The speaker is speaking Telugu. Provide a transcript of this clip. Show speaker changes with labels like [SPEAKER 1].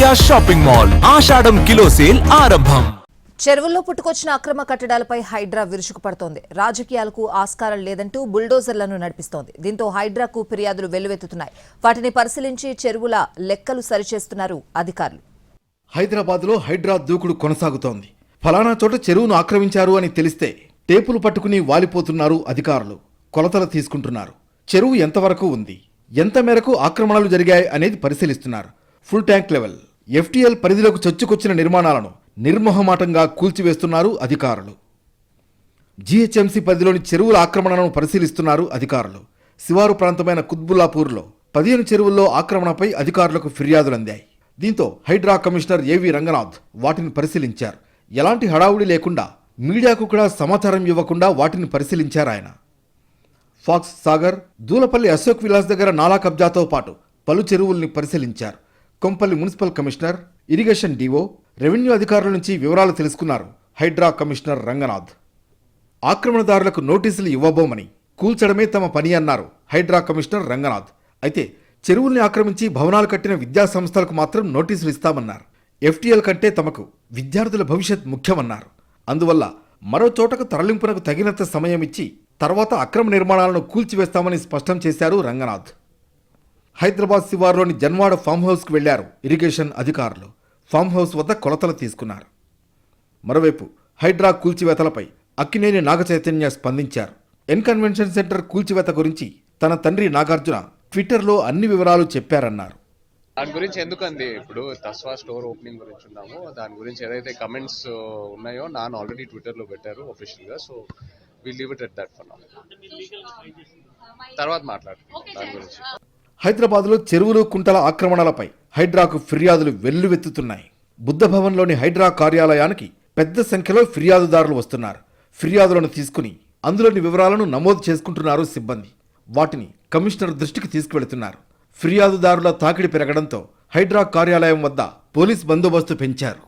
[SPEAKER 1] హైడ్రా షాపింగ్ మాల్ ఆషాఢం కిలో సేల్ ఆరంభం.
[SPEAKER 2] చెరువుల్లో పుట్టుకొచ్చిన అక్రమ కట్టడాలపై హైడ్రా విరుచుకుపడుతోంది రాజకీయాలకు ఆస్కారం లేదంటూ బుల్డోజర్లను నడిపిస్తోంది. దీంతో హైడ్రాకు ఫిర్యాదులు వెల్లువెత్తుతున్నాయి. వాటిని పరిశీలించి చెరువుల లెక్కలు సరిచేస్తున్నారు అధికారులు.
[SPEAKER 3] హైదరాబాద్లో హైడ్రా దూకుడు కొనసాగుతోంది. ఫలానా చోట చెరువును ఆక్రమించారు అని తెలిస్తే టేపులు పట్టుకుని వాలిపోతున్నారు అధికారులు. కొలతలు తీసుకుంటున్నారు. చెరువు ఎంతవరకు ఉంది? ఎంత మేరకు ఆక్రమణలు జరిగాయి అనేది పరిశీలిస్తున్నారు. Full tank level. ఎఫ్టీఎల్ పరిధిలోకి చొచ్చుకొచ్చిన నిర్మాణాలను నిర్మోహమాటంగా కూల్చివేస్తున్నారు అధికారులు. జీహెచ్ఎంసీ పరిధిలోని చెరువుల ఆక్రమణను పరిశీలిస్తున్నారు అధికారులు. శివారు ప్రాంతమైన కుత్బుల్లాపూర్లో పదిహేను చెరువుల్లో ఆక్రమణపై అధికారులకు ఫిర్యాదులు అందాయి దీంతో హైడ్రా కమిషనర్ ఏవి రంగనాథ్ వాటిని పరిశీలించారు. ఎలాంటి హడావుడి లేకుండా మీడియాకు కూడా సమాచారం ఇవ్వకుండా వాటిని పరిశీలించారు ఆయన. ఫాక్స్ సాగర్ దూలపల్లి అశోక్ విలాస్ దగ్గర నాలా కబ్జాతో పాటు పలు చెరువుల్ని పరిశీలించారు. కొంపల్లి మున్సిపల్ కమిషనర్ ఇరిగేషన్ డివో రెవెన్యూ అధికారుల నుంచి వివరాలు తెలుసుకున్నారు హైడ్రా కమిషనర్ రంగనాథ్. ఆక్రమణదారులకు నోటీసులు ఇవ్వబోమని కూల్చడమే తమ పని అన్నారు హైడ్రా కమిషనర్ రంగనాథ్. అయితే చెరువుల్ని ఆక్రమించి భవనాలు కట్టిన విద్యా సంస్థలకు మాత్రం నోటీసులు ఇస్తామన్నారు. ఎఫ్టీఎల్ కంటే తమకు విద్యార్థుల భవిష్యత్ ముఖ్యమన్నారు. అందువల్ల మరో చోటకు తరలింపునకు తగినంత సమయం ఇచ్చి తర్వాత అక్రమ నిర్మాణాలను కూల్చివేస్తామని స్పష్టం చేశారు రంగనాథ్. హైదరాబాద్ శివార్లోని జన్వాడ ఫామ్ హౌస్కు వెళ్ళారు ఇరిగేషన్ అధికారులు. ఫామ్ హౌస్ వద్ద కొలతలు తీసుకున్నారు. మరోవైపు హైడ్రా కూల్చివేతలపై అక్కినేని నాగచైతన్య స్పందించారు. ఎన్ కన్వెన్షన్ సెంటర్ కూల్చివేత గురించి తన తండ్రి నాగార్జున ట్విట్టర్లో అన్ని వివరాలు చెప్పారన్నారు.
[SPEAKER 4] దాని గురించి ఎందుకండి? ఇప్పుడు తస్వా స్టోర్ ఓపెనింగ్ గురించి ఉన్నాము. దాని గురించి ఏదైతే కమెంట్స్ ఉన్నాయో నాన్న ఆల్రెడీ ట్విట్టర్లో పెట్టారు ఒఫీషియల్గా so we leave it at that for now తర్వాత మాట్లాడుతున్నాం దాని గురించి.
[SPEAKER 3] హైదరాబాద్లో చెరువులు కుంటల ఆక్రమణలపై హైడ్రాకు ఫిర్యాదులు వెల్లువెత్తుతున్నాయి. బుద్ధ భవన్లోని హైడ్రా కార్యాలయానికి పెద్ద సంఖ్యలో ఫిర్యాదుదారులు వస్తున్నారు. ఫిర్యాదులను తీసుకుని అందులోని వివరాలను నమోదు చేసుకుంటున్నారు సిబ్బంది. వాటిని కమిషనర్ దృష్టికి తీసుకువెళుతున్నారు. ఫిర్యాదుదారుల తాకిడి పెరగడంతో హైడ్రా కార్యాలయం వద్ద పోలీస్ బందోబస్తు పెంచారు.